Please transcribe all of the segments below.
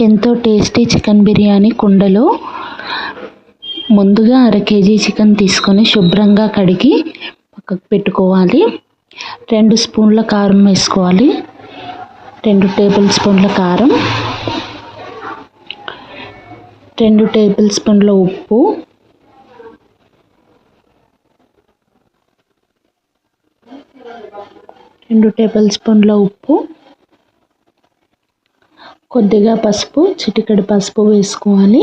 ఎంతో tasty chicken biryani కుండలో ముందుగా అర కేజీ చికెన్ తీసుకొని శుభ్రంగా కడిగి పక్కకు పెట్టుకోవాలి. రెండు స్పూన్ల కారం వేసుకోవాలి. రెండు టేబుల్ స్పూన్ల కారం. రెండు టేబుల్ స్పూన్ల ఉప్పు. రెండు టేబుల్ స్పూన్ల ఉప్పు. కొద్దిగా పసుపు చిటికెడు పసుపు వేసుకోవాలి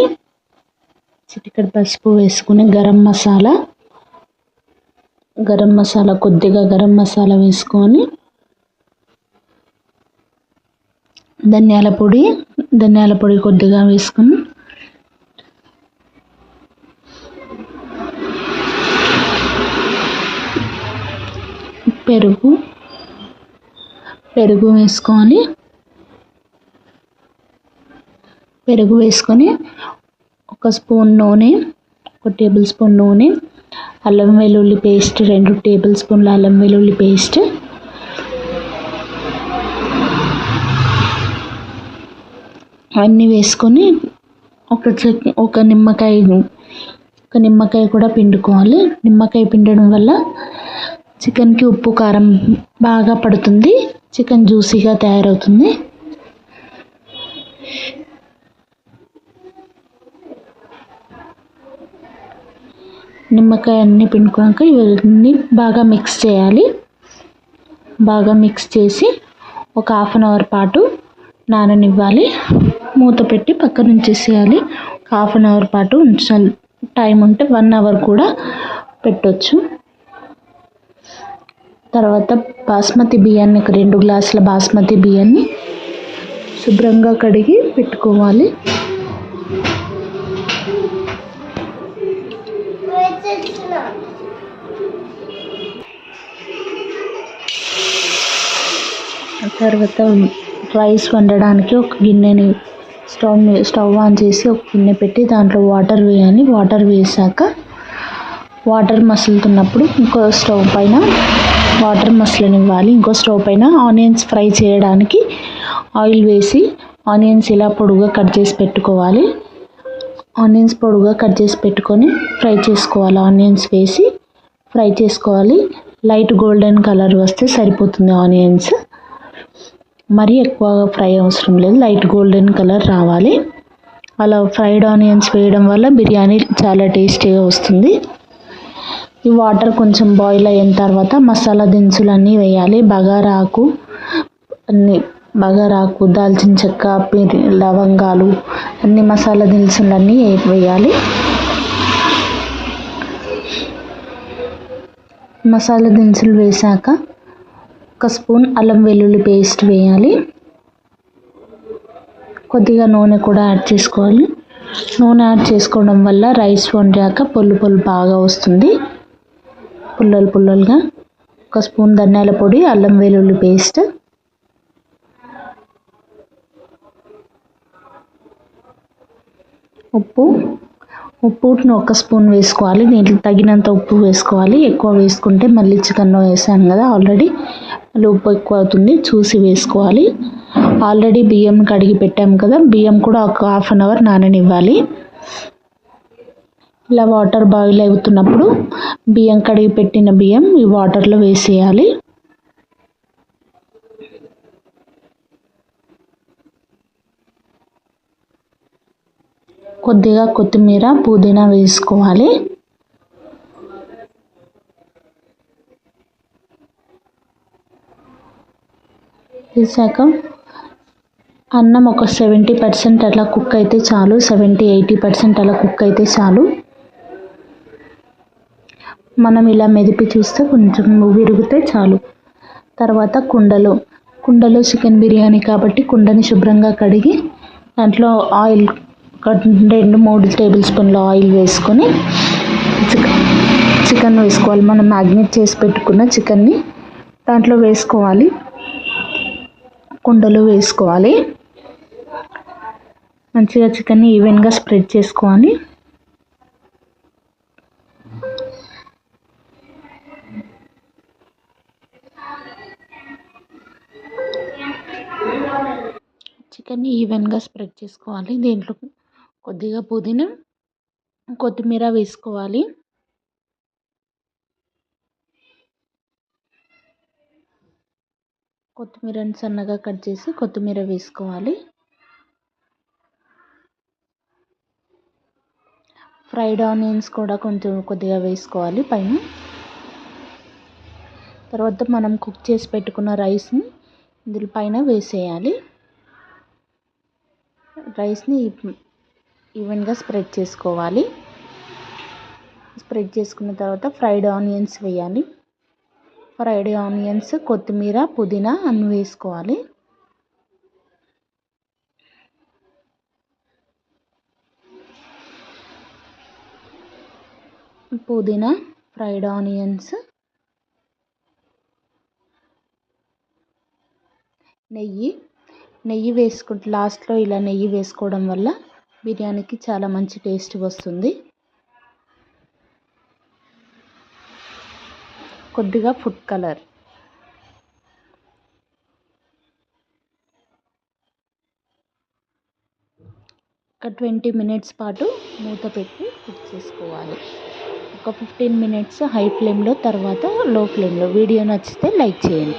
చిటికెడు పసుపు వేసుకుని గరం మసాలా గరం మసాలా కొద్దిగా గరం మసాలా వేసుకొని ధనియాల పొడి ధనియాల పొడి కొద్దిగా వేసుకుని పెరుగు పెరుగు వేసుకొని పెరుగు వేసుకొని ఒక స్పూన్ నూనె ఒక టేబుల్ స్పూన్ నూనె అల్లం వెల్లుల్లి పేస్ట్ రెండు టేబుల్ స్పూన్ల అల్లం వెల్లుల్లి పేస్ట్. అన్నీ వేసుకొని ఒక చెక్ ఒక నిమ్మకాయ ఒక నిమ్మకాయ కూడా పిండుకోవాలి. నిమ్మకాయ పిండడం వల్ల చికెన్కి ఉప్పు కారం బాగా పడుతుంది. చికెన్ జ్యూసీగా తయారవుతుంది. నిమ్మకాయ అన్నీ పిండుకున్నాక ఇవన్నీ బాగా మిక్స్ చేయాలి. బాగా మిక్స్ చేసి ఒక హాఫ్ అన్ అవర్ పాటు నాననివ్వాలి. మూత పెట్టి పక్కన ఉంచేసేయాలి. ఒక హాఫ్ అన్ అవర్ పాటు ఉంచాలి టైం ఉంటే వన్ అవర్ కూడా పెట్టొచ్చు. తర్వాత బాస్మతి బియ్యాన్ని ఒక రెండు గ్లాసుల బాస్మతి బియ్యాన్ని శుభ్రంగా కడిగి పెట్టుకోవాలి. తర్వాత రైస్ వండడానికి ఒక గిన్నెని స్టవ్ స్టవ్ ఆన్ చేసి ఒక గిన్నె పెట్టి దాంట్లో వాటర్ వేయాలి. వాటర్ వేసాక వాటర్ మసులుతున్నప్పుడు ఇంకో స్టవ్ పైన వాటర్ మసలనివ్వాలి. ఇంకో స్టవ్ పైన ఆనియన్స్ ఫ్రై చేయడానికి ఆయిల్ వేసి ఆనియన్స్ ఇలా పొడుగా కట్ చేసి పెట్టుకోవాలి. ఆనియన్స్ పొడుగా కట్ చేసి పెట్టుకొని ఫ్రై చేసుకోవాలి. ఆనియన్స్ వేసి ఫ్రై చేసుకోవాలి. లైట్ గోల్డెన్ కలర్ వస్తే సరిపోతుంది ఆనియన్స్ మరీ ఎక్కువగా ఫ్రై అవసరం లేదు. లైట్ గోల్డెన్ కలర్ రావాలి. అలా ఫ్రైడ్ ఆనియన్స్ వేయడం వల్ల బిర్యానీ చాలా టేస్టీగా వస్తుంది. ఈ వాటర్ కొంచెం బాయిల్ అయిన తర్వాత మసాలా దినుసులు అన్నీ వేయాలి. బగారాకు అన్నీ బగారాకు దాల్చిన చెక్క పిరి లవంగాలు అన్ని మసాలా దినుసులు అన్నీ వేయాలి. మసాలా దినుసులు వేసాక ఒక స్పూన్ అల్లం వెల్లుల్లి పేస్ట్ వేయాలి. కొద్దిగా నూనె కూడా యాడ్ చేసుకోవాలి. నూనె యాడ్ చేసుకోవడం వల్ల రైస్ వండాక పొల్లు పొల్లు బాగా వస్తుంది. పుల్లలు పుల్లలుగా ఒక స్పూన్ ధనియాల పొడి అల్లం వెల్లుల్లి పేస్ట్. ఉప్పు ఉప్పు ఒక స్పూన్ వేసుకోవాలి. దీంట్లో తగినంత ఉప్పు వేసుకోవాలి. ఎక్కువ వేసుకుంటే మళ్ళీ చికెన్లో వేసాను కదా ఆల్రెడీ మళ్ళీ ఉప్పు ఎక్కువ అవుతుంది. చూసి వేసుకోవాలి. ఆల్రెడీ బియ్యం కడిగి పెట్టాము కదా బియ్యం కూడా ఒక హాఫ్ అన్ అవర్ నాననివ్వాలి. ఇలా వాటర్ బాయిల్ అవుతున్నప్పుడు బియ్యం కడిగి పెట్టిన బియ్యం ఈ వాటర్లో వేసేయాలి. కొద్దిగా కొత్తిమీర పుదీనా వేసుకోవాలి. వేసాక అన్నం ఒక సెవెంటీ పర్సెంట్ అలా కుక్ అయితే చాలు సెవెంటీ ఎయిటీ పర్సెంట్ అలా కుక్ అయితే చాలు. మనం ఇలా మెదిపి చూస్తే కొంచెం విరిగితే చాలు. తర్వాత కుండలో. కుండలో చికెన్ బిర్యానీ కాబట్టి కుండని శుభ్రంగా కడిగి దాంట్లో ఆయిల్ ఒక రెండు మూడు టేబుల్ స్పూన్ల ఆయిల్ వేసుకొని చికెన్ చికెన్ వేసుకోవాలి. మనం మ్యాగ్నేట్ చేసి పెట్టుకున్న చికెన్ని దాంట్లో వేసుకోవాలి. కుండలో వేసుకోవాలి. మంచిగా చికెన్ని ఈవెన్గా స్ప్రెడ్ చేసుకోవాలి. చికెన్ని ఈవెన్గా స్ప్రెడ్ చేసుకోవాలి. దీంట్లో కొద్దిగా పుదీనా కొత్తిమీర వేసుకోవాలి. కొత్తిమీరని సన్నగా కట్ చేసి కొత్తిమీర వేసుకోవాలి. ఫ్రైడ్ ఆనియన్స్ కూడా కొంచెం కొద్దిగా వేసుకోవాలి పైన. తర్వాత మనం కుక్ చేసి పెట్టుకున్న రైస్ని ఇందులో పైన వేసేయాలి. రైస్ని ఈవెన్గా స్ప్రెడ్ చేసుకోవాలి. స్ప్రెడ్ చేసుకున్న తర్వాత ఫ్రైడ్ ఆనియన్స్ వేయాలి. ఫ్రైడ్ ఆనియన్స్ కొత్తిమీర పుదీనా అన్ని వేసుకోవాలి. పుదీనా ఫ్రైడ్ ఆనియన్స్ నెయ్యి. నెయ్యి వేసుకుంటే లాస్ట్లో ఇలా నెయ్యి వేసుకోవడం వల్ల బిర్యానీకి చాలా మంచి టేస్ట్ వస్తుంది. కొద్దిగా ఫుడ్ కలర్. ఒక ట్వంటీ మినిట్స్ పాటు మూత పెట్టి కుక్ చేసుకోవాలి. ఒక ఫిఫ్టీన్ మినిట్స్ హై ఫ్లేమ్లో తర్వాత లో ఫ్లేమ్లో. వీడియో నచ్చితే లైక్ చేయండి.